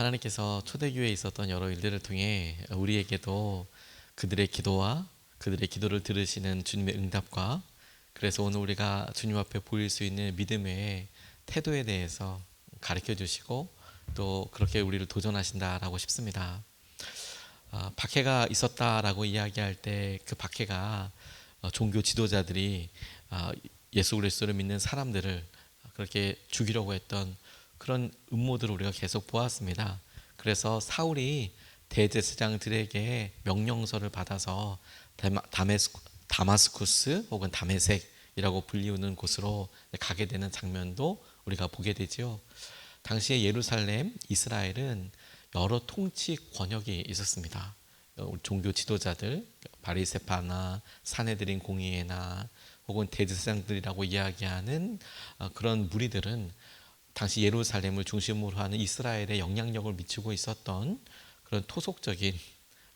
하나님께서 초대교회에 있었던 여러 일들을 통해 우리에게도 그들의 기도와 그들의 기도를 들으시는 주님의 응답과 그래서 오늘 우리가 주님 앞에 보일 수 있는 믿음의 태도에 대해서 가르쳐 주시고 또 그렇게 우리를 도전하신다라고 싶습니다. 아, 박해가 있었다라고 이야기할 때 그 박해가 어, 종교 지도자들이 아, 예수 그리스도를 믿는 사람들을 그렇게 죽이려고 했던 그런 음모들을 우리가 계속 보았습니다. 그래서 사울이 대제사장들에게 명령서를 받아서 다마스쿠스 혹은 다메섹이라고 불리우는 곳으로 가게 되는 장면도 우리가 보게 되지요. 당시에 예루살렘, 이스라엘은 여러 통치 권역이 있었습니다. 종교 지도자들, 바리세파나 사내들인 공의회나 혹은 대제사장들이라고 이야기하는 어, 그런 무리들은 당시 예루살렘을 중심으로 하는 이스라엘에 영향력을 미치고 있었던 그런 토속적인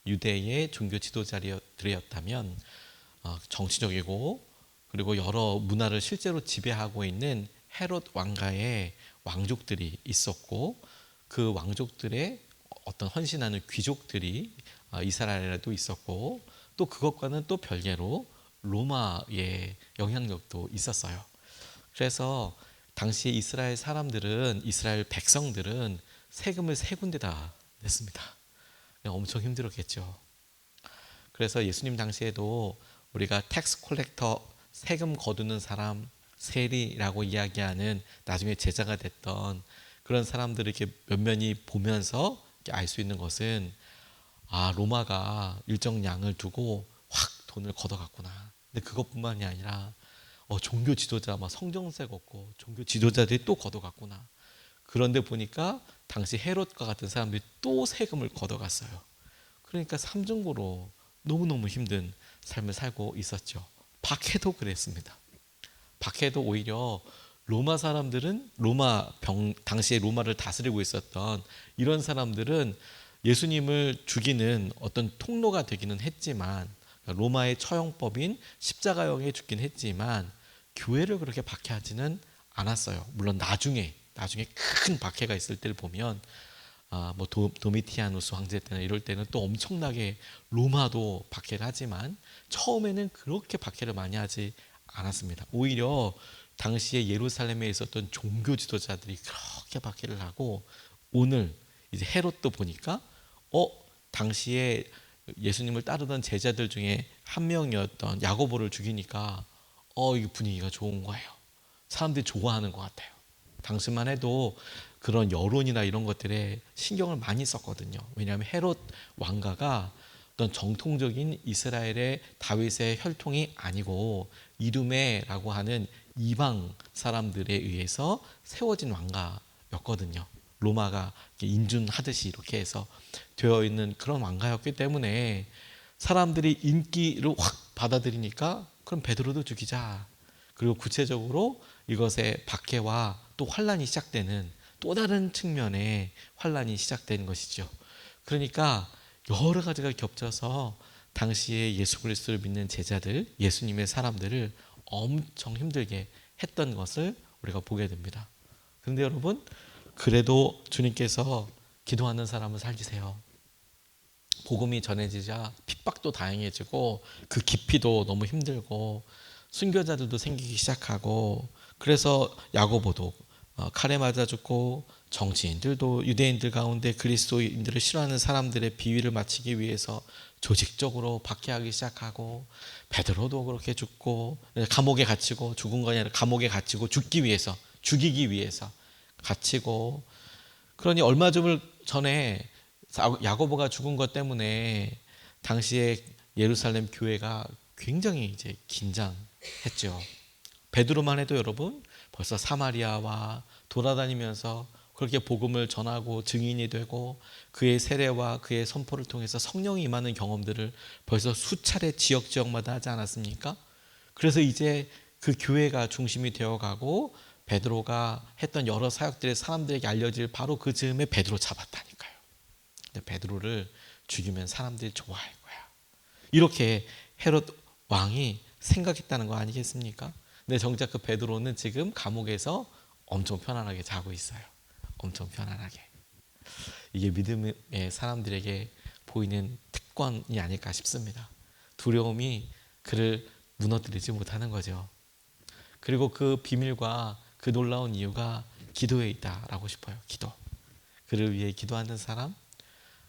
유대의 종교 지도자들이었다면 어, 정치적이고 그리고 여러 문화를 실제로 지배하고 있는 헤롯 왕가의 왕족들이 있었고 그 왕족들의 어떤 헌신하는 귀족들이 어, 이스라엘에도 있었고 또 그것과는 또 별개로 로마의 영향력도 있었어요. 그래서 당시 이스라엘 사람들은 이스라엘 백성들은 세금을 세 군데다 냈습니다. 엄청 힘들었겠죠. 그래서 예수님 당시에도 우리가 텍스 콜렉터 세금 거두는 사람 세리라고 이야기하는 나중에 제자가 됐던 그런 사람들을 이렇게 면면히 보면서 알 수 있는 것은 아 로마가 일정 양을 두고 확 돈을 걷어갔구나. 근데 그것뿐만이 아니라 어, 종교 지도자 막 성정세 걷고 종교 지도자들이 또 걷어갔구나. 그런데 보니까 당시 헤롯과 같은 사람들이 또 세금을 걷어갔어요. 그러니까 삼중고로 너무너무 힘든 삶을 살고 있었죠. 박해도 그랬습니다. 박해도 오히려 로마 사람들은 로마 병 당시에 로마를 다스리고 있었던 이런 사람들은 예수님을 죽이는 어떤 통로가 되기는 했지만 로마의 처형법인 십자가형에 죽긴 했지만 교회를 그렇게 박해하지는 않았어요. 물론 나중에 나중에 큰 박해가 있을 때를 보면 아, 뭐 도, 도미티아누스 황제 때나 이럴 때는 또 엄청나게 로마도 박해를 하지만 처음에는 그렇게 박해를 많이 하지 않았습니다. 오히려 당시에 예루살렘에 있었던 종교 지도자들이 그렇게 박해를 하고 오늘 이제 헤롯도 보니까 어 당시에 예수님을 따르던 제자들 중에 한 명이었던 야고보를 죽이니까 어, 이 분위기가 좋은 거예요. 사람들이 좋아하는 것 같아요. 당시만 해도 그런 여론이나 이런 것들에 신경을 많이 썼거든요. 왜냐하면 헤롯 왕가가 어떤 정통적인 이스라엘의 다윗의 혈통이 아니고 이름에라고 하는 이방 사람들에 의해서 세워진 왕가였거든요. 로마가 인준하듯이 이렇게 해서 되어 있는 그런 왕가였기 때문에 사람들이 인기를 확 받아들이니까 그럼 베드로도 죽이자. 그리고 구체적으로 이것의 박해와 또 환란이 시작되는 또 다른 측면의 환란이 시작되는 것이죠. 그러니까 여러 가지가 겹쳐서 당시에 예수 그리스도를 믿는 제자들, 예수님의 사람들을 엄청 힘들게 했던 것을 우리가 보게 됩니다. 그런데 여러분, 그래도 주님께서 기도하는 사람을 살리세요. 복음이 전해지자 핍박도 다양해지고 그 깊이도 너무 힘들고 순교자들도 생기기 시작하고 그래서 야고보도 어, 칼에 맞아 죽고 정치인들도 유대인들 가운데 그리스도인들을 싫어하는 사람들의 비위를 맞추기 위해서 조직적으로 박해하기 시작하고 베드로도 그렇게 죽고 감옥에 갇히고 죽은 거 아니라 감옥에 갇히고 죽기 위해서 죽이기 위해서 갇히고 그러니 얼마 전에 야고보가 죽은 것 때문에 당시에 예루살렘 교회가 굉장히 이제 긴장했죠. 베드로만 해도 여러분 벌써 사마리아와 돌아다니면서 그렇게 복음을 전하고 증인이 되고 그의 세례와 그의 선포를 통해서 성령이 임하는 경험들을 벌써 수차례 지역 지역마다 하지 않았습니까? 그래서 이제 그 교회가 중심이 되어 가고 베드로가 했던 여러 사역들의 사람들에게 알려질 바로 그 즈음에 베드로 잡았다니까요. 베드로를 죽이면 사람들이 좋아할 거야. 이렇게 헤롯 왕이 생각했다는 거 아니겠습니까? 근데 정작 그 베드로는 지금 감옥에서 엄청 편안하게 자고 있어요. 엄청 편안하게. 이게 믿음의 사람들에게 보이는 특권이 아닐까 싶습니다. 두려움이 그를 무너뜨리지 못하는 거죠. 그리고 그 비밀과 그 놀라운 이유가 기도에 있다라고 싶어요. 기도. 그를 위해 기도하는 사람,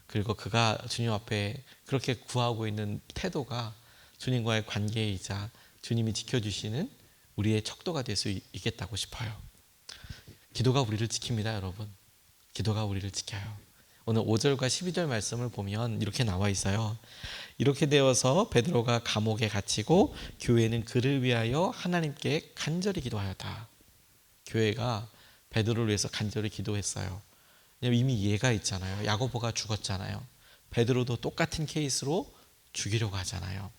그리고 그가 주님 앞에 그렇게 구하고 있는 태도가 주님과의 관계이자 주님이 지켜주시는 우리의 척도가 될 수 있겠다고 싶어요. 기도가 우리를 지킵니다, 여러분. 기도가 우리를 지켜요. 오늘 5절과 12절 말씀을 보면 이렇게 나와 있어요. 이렇게 되어서 베드로가 감옥에 갇히고 교회는 그를 위하여 하나님께 간절히 기도하였다. 교회가 베드로를 위해서 간절히 기도했어요. 왜냐면 이미 이해가 있잖아요. 야고보가 죽었잖아요. 베드로도 똑같은 케이스로 죽이려고 하잖아요.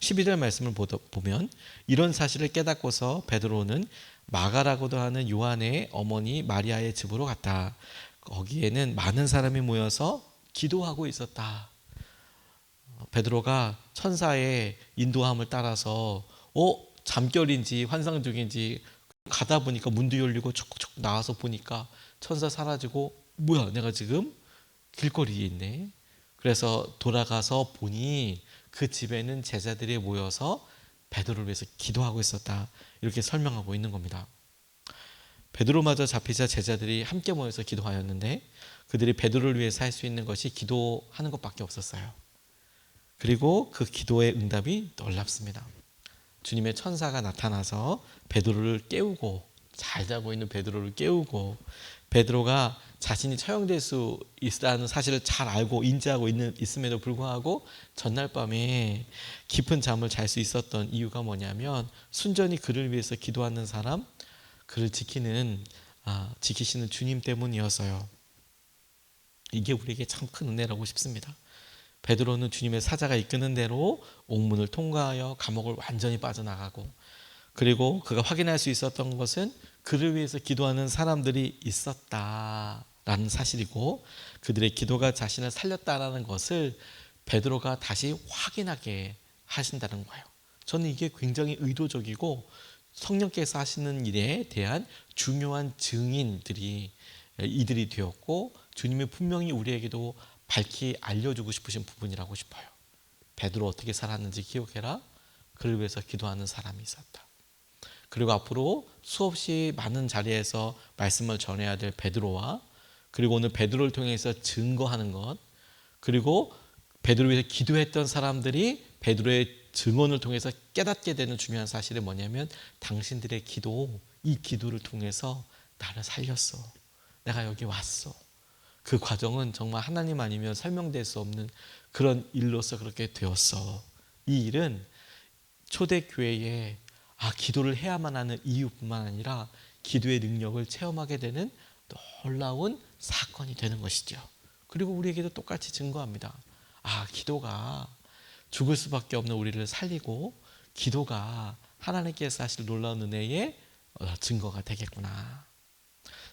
12절 말씀을 보면 이런 사실을 깨닫고서 베드로는 마가라고도 하는 요한의 어머니 마리아의 집으로 갔다. 거기에는 많은 사람이 모여서 기도하고 있었다. 베드로가 천사의 인도함을 따라서 어 잠결인지 환상 중인지 가다 보니까 문도 열리고 촉촉 나와서 보니까 천사 사라지고 뭐야 내가 지금 길거리에 있네. 그래서 돌아가서 보니 그 집에는 제자들이 모여서 베드로를 위해서 기도하고 있었다. 이렇게 설명하고 있는 겁니다. 베드로마저 잡히자 제자들이 함께 모여서 기도하였는데 그들이 베드로를 위해서 할 수 있는 것이 기도하는 것밖에 없었어요. 그리고 그 기도의 응답이 놀랍습니다. 주님의 천사가 나타나서 베드로를 깨우고 잘 자고 있는 베드로를 깨우고 베드로가 자신이 처형될 수 있다는 사실을 잘 알고 인지하고 있는 있음에도 불구하고 전날 밤에 깊은 잠을 잘 수 있었던 이유가 뭐냐면 순전히 그를 위해서 기도하는 사람, 그를 지키는 아, 지키시는 주님 때문이어서요. 이게 우리에게 참 큰 은혜라고 싶습니다. 베드로는 주님의 사자가 이끄는 대로 옥문을 통과하여 감옥을 완전히 빠져나가고 그리고 그가 확인할 수 있었던 것은 그를 위해서 기도하는 사람들이 있었다라는 사실이고 그들의 기도가 자신을 살렸다라는 것을 베드로가 다시 확인하게 하신다는 거예요. 저는 이게 굉장히 의도적이고 성령께서 하시는 일에 대한 중요한 증인들이 이들이 되었고 주님이 분명히 우리에게도 밝히 알려주고 싶으신 부분이라고 싶어요. 베드로 어떻게 살았는지 기억해라. 그를 위해서 기도하는 사람이 있었다. 그리고 앞으로 수없이 많은 자리에서 말씀을 전해야 될 베드로와 그리고 오늘 베드로를 통해서 증거하는 것 그리고 베드로 위해서 기도했던 사람들이 베드로의 증언을 통해서 깨닫게 되는 중요한 사실이 뭐냐면 당신들의 기도, 이 기도를 통해서 나를 살렸어. 내가 여기 왔어. 그 과정은 정말 하나님 아니면 설명될 수 없는 그런 일로서 그렇게 되었어. 이 일은 초대교회에 아, 기도를 해야만 하는 이유뿐만 아니라 기도의 능력을 체험하게 되는 놀라운 사건이 되는 것이죠. 그리고 우리에게도 똑같이 증거합니다. 아, 기도가 죽을 수밖에 없는 우리를 살리고 기도가 하나님께서 하실 놀라운 은혜의 어, 증거가 되겠구나.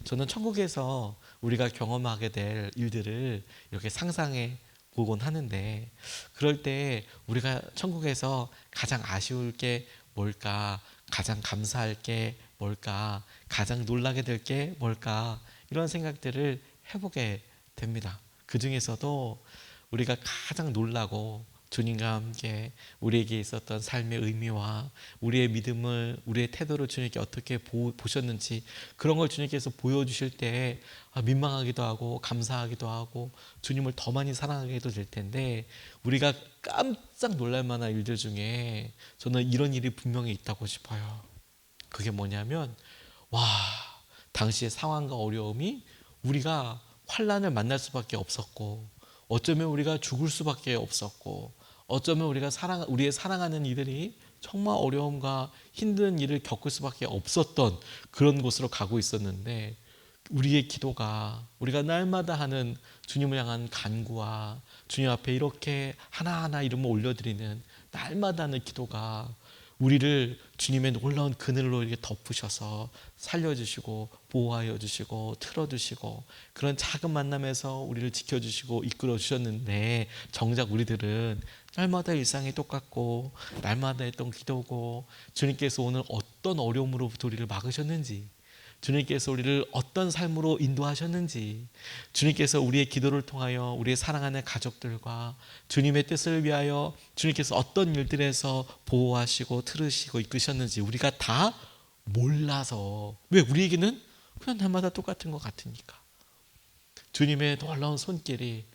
저는 천국에서 우리가 경험하게 될 일들을 이렇게 상상해 보곤 하는데 그럴 때 우리가 천국에서 가장 아쉬울 게 뭘까? 가장 감사할 게 뭘까? 가장 놀라게 될 게 뭘까? 이런 생각들을 해보게 됩니다. 그 중에서도 우리가 가장 놀라고 주님과 함께 우리에게 있었던 삶의 의미와 우리의 믿음을 우리의 태도를 주님께 어떻게 보, 셨는지 그런 걸 주님께서 보여주실 때 아, 민망하기도 하고 감사하기도 하고 주님을 더 많이 사랑하게도 될 텐데 우리가 깜짝 놀랄 만한 일들 중에 저는 이런 일이 분명히 있다고 싶어요. 그게 뭐냐면 와 당시의 상황과 어려움이 우리가 환란을 만날 수밖에 없었고 어쩌면 우리가 죽을 수밖에 없었고 어쩌면 우리가 사랑 우리의 사랑하는 이들이 정말 어려움과 힘든 일을 겪을 수밖에 없었던 그런 곳으로 가고 있었는데 우리의 기도가 우리가 날마다 하는 주님을 향한 간구와 주님 앞에 이렇게 하나하나 이름을 올려드리는 날마다 하는 기도가 우리를 주님의 놀라운 그늘로 이렇게 덮으셔서 살려주시고 보호하여 주시고 틀어주시고 그런 작은 만남에서 우리를 지켜주시고 이끌어 주셨는데 정작 우리들은 날마다 일상이 똑같고 날마다 했던 기도고 주님께서 오늘 어떤 어려움으로부터 우리를 막으셨는지 주님께서 우리를 어떤 삶으로 인도하셨는지, 주님께서 우리의 기도를 통하여 우리의 사랑하는 가족들과 주님의 뜻을 위하여 주님께서 어떤 일들에서 보호하시고 틀으시고 이끄셨는지 우리가 다 몰라서 왜 우리에게는 그냥 날마다 똑같은 것 같으니까. 주님의 놀라운 손길이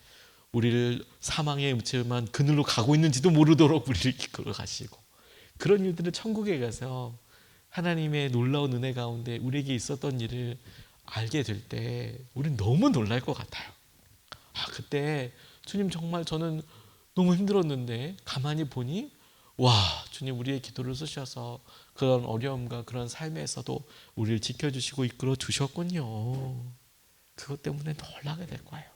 우리를 사망의 음침한 그늘로 가고 있는지도 모르도록 우리를 이끌어 가시고 그런 일들을 천국에 가서 하나님의 놀라운 은혜 가운데 우리에게 있었던 일을 알게 될 때 우리는 너무 놀랄 것 같아요. 아 그때 주님 정말 저는 너무 힘들었는데 가만히 보니 와 주님 우리의 기도를 쓰셔서 그런 어려움과 그런 삶에서도 우리를 지켜주시고 이끌어 주셨군요. 그것 때문에 놀라게 될 거예요.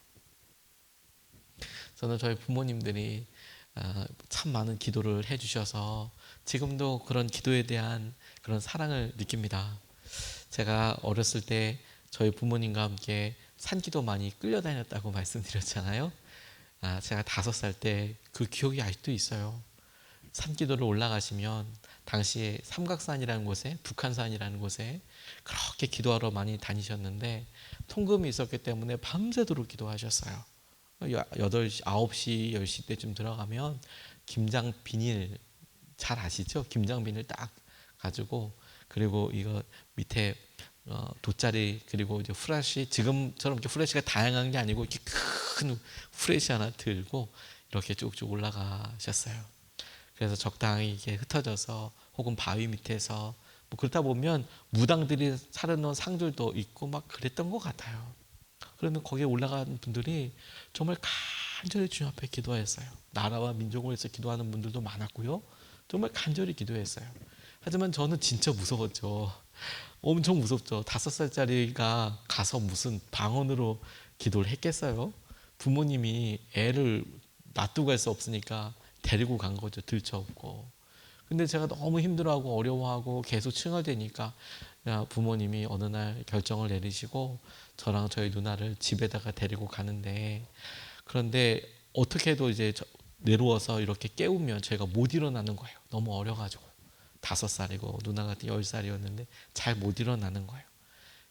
저는 저희 부모님들이 아, 참 많은 기도를 해주셔서 지금도 그런 기도에 대한 그런 사랑을 느낍니다. 제가 어렸을 때 저희 부모님과 함께 산기도 많이 끌려다녔다고 말씀드렸잖아요. 아, 제가 다섯 살 때 그 기억이 아직도 있어요. 산기도를 올라가시면 당시에 삼각산이라는 곳에 북한산이라는 곳에 그렇게 기도하러 많이 다니셨는데 통금이 있었기 때문에 밤새도록 기도하셨어요. 8시, 9시, 10시 때쯤 들어가면 김장 비닐 잘 아시죠? 김장 비닐 딱 가지고 그리고 이거 밑에 어, 돗자리 그리고 이제 후레쉬 지금처럼 이렇게 후레쉬가 다양한 게 아니고 이렇게 큰 후레쉬 하나 들고 이렇게 쭉쭉 올라가셨어요. 그래서 적당히 이게 흩어져서 혹은 바위 밑에서 뭐 그러다 보면 무당들이 차려놓은 상들도 있고 막 그랬던 것 같아요. 그러면 거기에 올라간 분들이 정말 간절히 주님 앞에 기도했어요. 나라와 민족을 위해서 기도하는 분들도 많았고요. 정말 간절히 기도했어요. 하지만 저는 진짜 무서웠죠. 엄청 무섭죠. 다섯 살짜리가 가서 무슨 방언으로 기도를 했겠어요? 부모님이 애를 놔두고 갈 수 없으니까 데리고 간 거죠. 들쳐없고. 근데 제가 너무 힘들어하고 어려워하고 계속 칭얼대니까 부모님이 어느 날 결정을 내리시고 저랑 저희 누나를 집에다가 데리고 가는데 그런데 어떻게 해도 이제 내려워서 이렇게 깨우면 제가 못 일어나는 거예요. 너무 어려가지고. 다섯 살이고 누나 같은 열 살이었는데 잘 못 일어나는 거예요.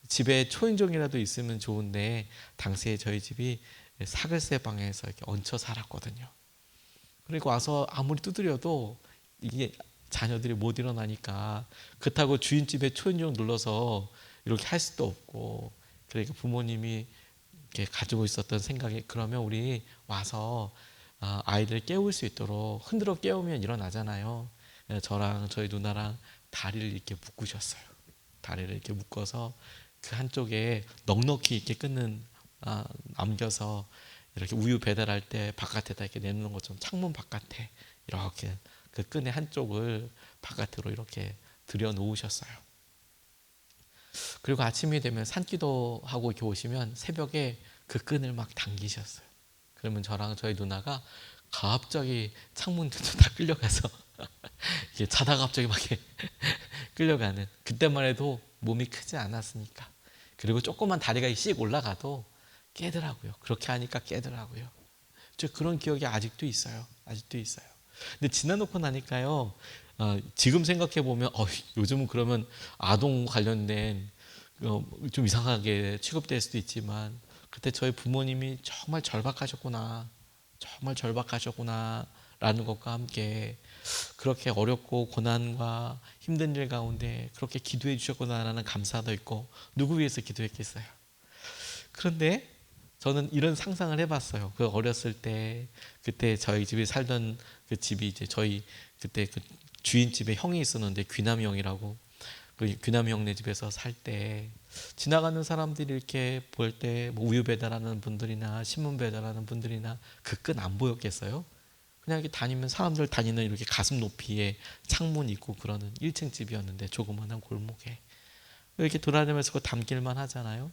집에 초인종이라도 있으면 좋은데 당시에 저희 집이 사글세 방에서 이렇게 얹혀 살았거든요. 그리고 와서 아무리 두드려도 이게 자녀들이 못 일어나니까 그렇다고 주인집에 초인종 눌러서 이렇게 할 수도 없고 그러니까 부모님이 이렇게 가지고 있었던 생각이 그러면 우리 와서 아, 아이들 깨울 수 있도록 흔들어 깨우면 일어나잖아요. 저랑 저희 누나랑 다리를 이렇게 묶으셨어요. 다리를 이렇게 묶어서 그 한쪽에 넉넉히 이렇게 끊는 아, 남겨서 이렇게 우유 배달할 때 바깥에다 이렇게 내놓는 것처럼 창문 바깥에 이렇게 그 끈의 한쪽을 바깥으로 이렇게 들여 놓으셨어요. 그리고 아침이 되면 산기도 하고 이렇게 오시면 새벽에 그 끈을 막 당기셨어요. 그러면 저랑 저희 누나가 갑자기 창문들도 다 끌려가서 이게 자다가 갑자기 막 끌려가는 그때만 해도 몸이 크지 않았으니까 그리고 조그만 다리가 씩 올라가도 깨더라고요. 그렇게 하니까 깨더라고요. 저 그런 기억이 아직도 있어요. 아직도 있어요. 근데 지나놓고 나니까요. 어, 지금 생각해 보면 어, 요즘은 그러면 아동 관련된 어, 좀 이상하게 취급될 수도 있지만 그때 저희 부모님이 정말 절박하셨구나. 정말 절박하셨구나. 라는 것과 함께 그렇게 어렵고 고난과 힘든 일 가운데 그렇게 기도해 주셨구나라는 감사도 있고 누구 위해서 기도했겠어요. 그런데 저는 이런 상상을 해봤어요. 그 어렸을 때 그때 저희 집에 살던 그 집이 이제 저희 그때 그 주인 집에 형이 있었는데 귀남 형이라고 그 귀남 형네 집에서 살 때 지나가는 사람들이 이렇게 볼 때 뭐 우유 배달하는 분들이나 신문 배달하는 분들이나 그 끈 안 보였겠어요? 그냥 이렇게 다니면 사람들 다니는 이렇게 가슴 높이에 창문 있고 그러는 1층 집이었는데 조그마한 골목에 이렇게 돌아다니면서 그 담길만 하잖아요.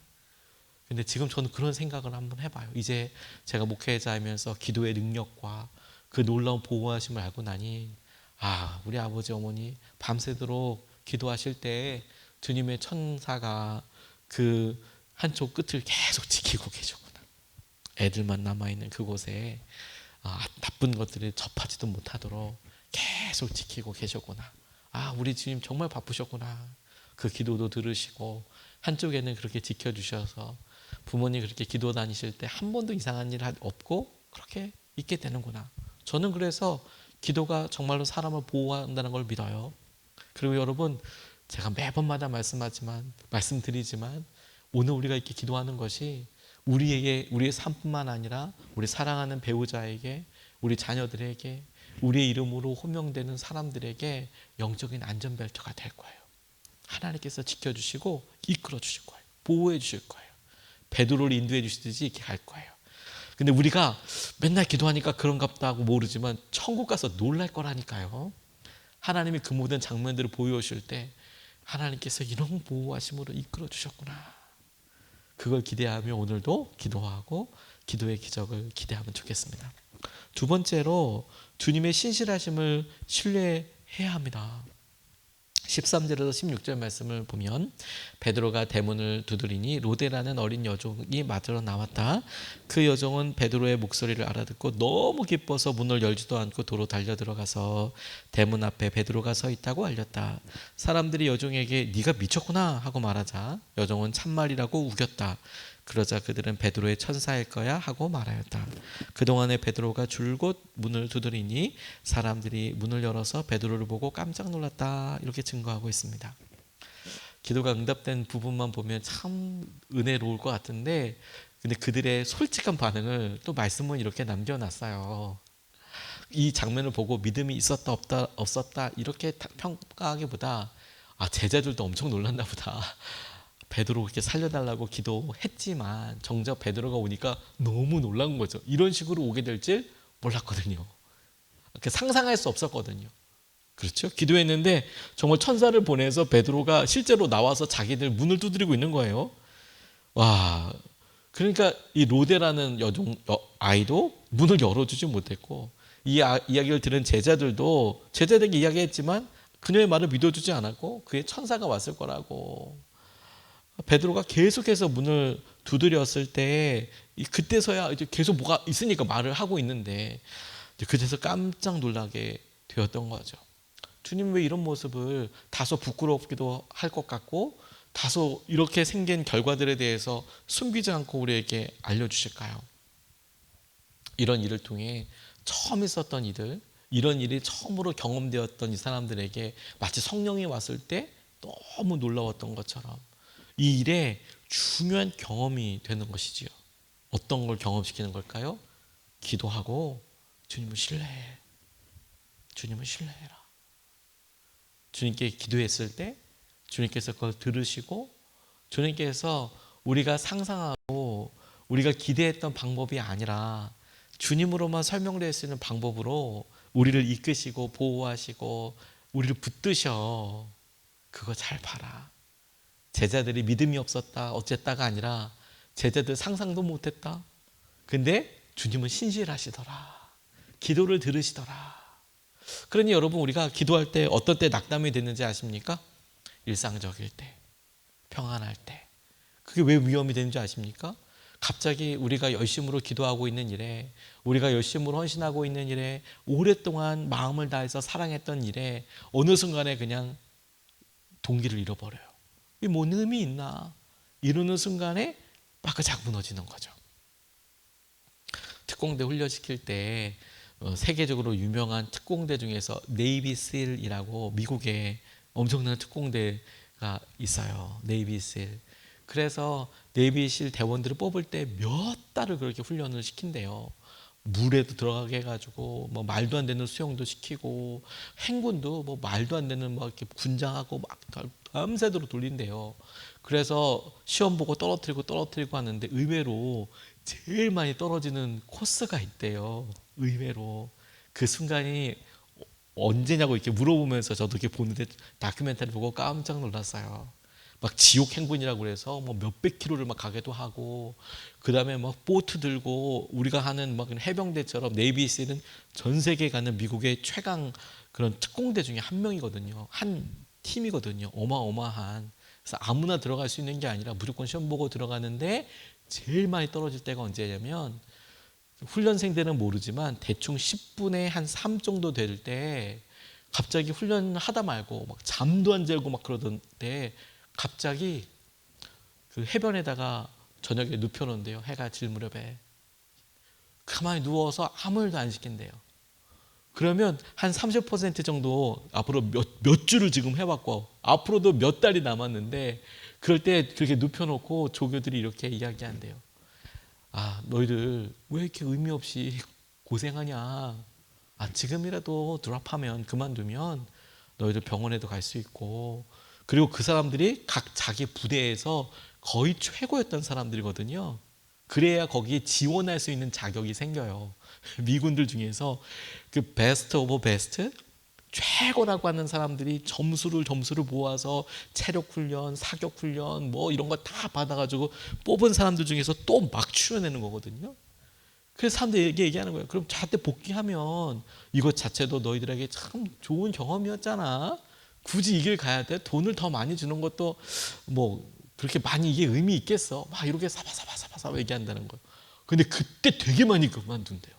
근데 지금 저는 그런 생각을 한번 해봐요. 이제 제가 목회자이면서 기도의 능력과 그 놀라운 보호하심을 알고 나니 아 우리 아버지 어머니 밤새도록 기도하실 때 주님의 천사가 그 한쪽 끝을 계속 지키고 계셨구나. 애들만 남아 있는 그곳에 아, 나쁜 것들이 접하지도 못하도록 계속 지키고 계셨구나. 아, 우리 주님 정말 바쁘셨구나. 그 기도도 들으시고 한쪽에는 그렇게 지켜 주셔서 부모님 그렇게 기도 다니실 때 한 번도 이상한 일 없고 그렇게 있게 되는구나. 저는 그래서 기도가 정말로 사람을 보호한다는 걸 믿어요. 그리고 여러분 제가 매번마다 말씀하지만 말씀드리지만 오늘 우리가 이렇게 기도하는 것이 우리에게 우리의 삶뿐만 아니라 우리 사랑하는 배우자에게 우리 자녀들에게 우리의 이름으로 호명되는 사람들에게 영적인 안전벨트가 될 거예요. 하나님께서 지켜주시고 이끌어 주실 거예요. 보호해 주실 거예요. 베드로를 인도해 주시듯이 이렇게 갈 거예요. 근데 우리가 맨날 기도하니까 그런갑다 하고 모르지만 천국 가서 놀랄 거라니까요. 하나님이 그 모든 장면들을 보여오실 때 하나님께서 이런 보호하심으로 이끌어 주셨구나. 그걸 기대하며 오늘도 기도하고 기도의 기적을 기대하면 좋겠습니다. 두 번째로 주님의 신실하심을 신뢰해야 합니다. 13절에서 16절 말씀을 보면 베드로가 대문을 두드리니 로데라는 어린 여종이 맞으러 나왔다. 그 여종은 베드로의 목소리를 알아듣고 너무 기뻐서 문을 열지도 않고 도로 달려 들어가서 대문 앞에 베드로가 서 있다고 알렸다. 사람들이 여종에게 네가 미쳤구나 하고 말하자 여종은 참말이라고 우겼다. 그러자 그들은 베드로의 천사일 거야 하고 말하였다. 그동안에 베드로가 줄곧 문을 두드리니 사람들이 문을 열어서 베드로를 보고 깜짝 놀랐다. 이렇게 증거하고 있습니다. 기도가 응답된 부분만 보면 참 은혜로울 것 같은데 근데 그들의 솔직한 반응을 또 말씀은 이렇게 남겨놨어요. 이 장면을 보고 믿음이 있었다 없다 없었다 이렇게 평가하기보다 아 제자들도 엄청 놀랐나 보다. 베드로 그렇게 살려달라고 기도했지만 정작 베드로가 오니까 너무 놀란 거죠. 이런 식으로 오게 될 줄 몰랐거든요. 상상할 수 없었거든요. 그렇죠? 기도했는데 정말 천사를 보내서 베드로가 실제로 나와서 자기들 문을 두드리고 있는 거예요. 와, 그러니까 이 로데라는 여종 아이도 문을 열어주지 못했고 이 아, 이야기를 들은 제자들도 제자들에게 이야기했지만 그녀의 말을 믿어주지 않았고 그의 천사가 왔을 거라고 베드로가 계속해서 문을 두드렸을 때 그때서야 이제 계속 뭐가 있으니까 말을 하고 있는데 그때서 깜짝 놀라게 되었던 거죠. 주님 왜 이런 모습을 다소 부끄럽기도 할 것 같고 다소 이렇게 생긴 결과들에 대해서 숨기지 않고 우리에게 알려주실까요? 이런 일을 통해 처음 있었던 이들, 이런 일이 처음으로 경험되었던 이 사람들에게 마치 성령이 왔을 때 너무 놀라웠던 것처럼 이 일에 중요한 경험이 되는 것이지요. 어떤 걸 경험시키는 걸까요? 기도하고 주님을 신뢰해. 주님을 신뢰해라. 주님께 기도했을 때 주님께서 그걸 들으시고 주님께서 우리가 상상하고 우리가 기대했던 방법이 아니라 주님으로만 설명될 수 있는 방법으로 우리를 이끄시고 보호하시고 우리를 붙드셔. 그거 잘 봐라. 제자들이 믿음이 없었다, 어쨌다가 아니라 제자들 상상도 못했다. 근데 주님은 신실하시더라. 기도를 들으시더라. 그러니 여러분 우리가 기도할 때 어떤 때 낙담이 됐는지 아십니까? 일상적일 때, 평안할 때. 그게 왜 위험이 되는지 아십니까? 갑자기 우리가 열심으로 기도하고 있는 일에, 우리가 열심으로 헌신하고 있는 일에, 오랫동안 마음을 다해서 사랑했던 일에 어느 순간에 그냥 동기를 잃어버려요. 이뭔 의미 있나? 이러는 순간에 바가작 무너지는 거죠. 특공대 훈련시킬 때 어, 세계적으로 유명한 특공대 중에서 네이비 실이라고 미국에 엄청난 특공대가 있어요. 네이비 실. 그래서 네이비 실 대원들을 뽑을 때 몇 달을 그렇게 훈련을 시킨대요. 물에도 들어가게 해가지고 뭐 말도 안 되는 수영도 시키고 행군도 뭐 말도 안 되는 막 이렇게 군장하고 막 밤새도록 돌린대요. 그래서 시험 보고 떨어뜨리고 떨어뜨리고 하는데 의외로 제일 많이 떨어지는 코스가 있대요. 의외로 그 순간이 언제냐고 이렇게 물어보면서 저도 이렇게 보는데 다큐멘터리 보고 깜짝 놀랐어요. 막 지옥 행군이라고 그래서 뭐 몇백 킬로를 막 가기도 하고 그다음에 막 보트 들고 우리가 하는 막 해병대처럼 네이비스는 전 세계에 가는 미국의 최강 그런 특공대 중에 한 명이거든요. 한 팀이거든요. 어마어마한. 그래서 아무나 들어갈 수 있는 게 아니라 무조건 시험 보고 들어가는데 제일 많이 떨어질 때가 언제냐면 훈련생들은 모르지만 대충 10분의 한3 정도 될 때 갑자기 훈련하다 말고 막 잠도 안 자고 막 그러던데 갑자기 그 해변에다가 저녁에 눕혀놓은데요. 해가 질 무렵에 가만히 누워서 아무 일도 안 시킨대요. 그러면 한 30% 정도 앞으로 몇, 몇 주를 지금 해왔고 앞으로도 몇 달이 남았는데 그럴 때 그렇게 눕혀놓고 조교들이 이렇게 이야기한대요. 아 너희들 왜 이렇게 의미 없이 고생하냐? 아 지금이라도 드랍하면 그만두면 너희들 병원에도 갈 수 있고 그리고 그 사람들이 각 자기 부대에서 거의 최고였던 사람들이거든요. 그래야 거기에 지원할 수 있는 자격이 생겨요. 미군들 중에서 그 베스트 오브 베스트 최고라고 하는 사람들이 점수를 점수를 모아서 체력 훈련, 사격 훈련 뭐 이런 거 다 받아가지고 뽑은 사람들 중에서 또막 출연하는 거거든요. 그래서 사람들이 얘기하는 거예요. 그럼 저한테 복귀하면 이것 자체도 너희들에게 참 좋은 경험이었잖아. 굳이 이 길 가야 돼? 돈을 더 많이 주는 것도 뭐 그렇게 많이 이게 의미 있겠어? 막 이렇게 사바사바사바사바 얘기한다는 거예요. 근데 그때 되게 많이 그만둔대요.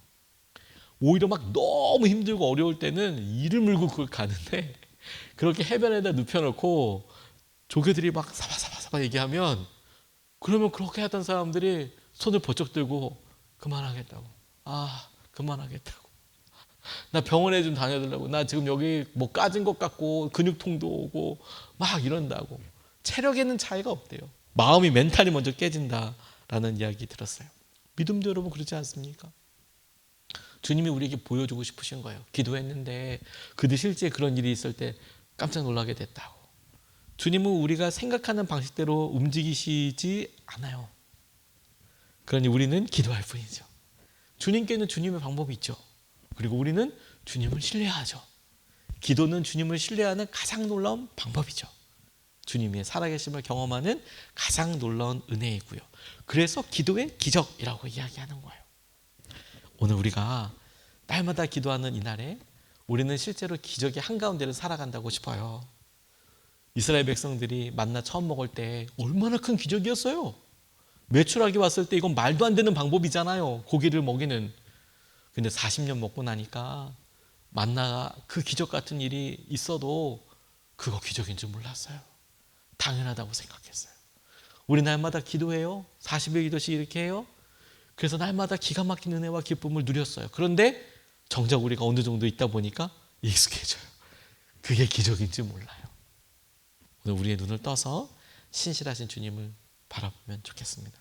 오히려 막 너무 힘들고 어려울 때는 이를 물고 그걸 가는데 그렇게 해변에다 눕혀놓고 조교들이 막 사바사바사바 얘기하면 그러면 그렇게 하던 사람들이 손을 번쩍 들고 그만하겠다고. 아, 그만하겠다고. 나 병원에 좀 다녀달라고. 나 지금 여기 뭐 까진 것 같고 근육통도 오고 막 이런다고. 체력에는 차이가 없대요. 마음이 멘탈이 먼저 깨진다라는 이야기 들었어요. 믿음도 여러분 그렇지 않습니까? 주님이 우리에게 보여주고 싶으신 거예요. 기도했는데 그들 실제 그런 일이 있을 때 깜짝 놀라게 됐다고. 주님은 우리가 생각하는 방식대로 움직이시지 않아요. 그러니 우리는 기도할 뿐이죠. 주님께는 주님의 방법이 있죠. 그리고 우리는 주님을 신뢰하죠. 기도는 주님을 신뢰하는 가장 놀라운 방법이죠. 주님의 살아계심을 경험하는 가장 놀라운 은혜이고요. 그래서 기도의 기적이라고 이야기하는 거예요. 오늘 우리가 날마다 기도하는 이날에 우리는 실제로 기적의 한가운데를 살아간다고 싶어요. 이스라엘 백성들이 만나 처음 먹을 때 얼마나 큰 기적이었어요. 매출하기 왔을 때 이건 말도 안 되는 방법이잖아요. 고기를 먹이는. 근데 40년 먹고 나니까 만나가 그 기적 같은 일이 있어도 그거 기적인 줄 몰랐어요. 당연하다고 생각했어요. 우리 날마다 기도해요. 40일 기도씩 이렇게 해요. 그래서 날마다 기가 막힌 은혜와 기쁨을 누렸어요. 그런데 정작 우리가 어느 정도 있다 보니까 익숙해져요. 그게 기적인지 몰라요. 오늘 우리의 눈을 떠서 신실하신 주님을 바라보면 좋겠습니다.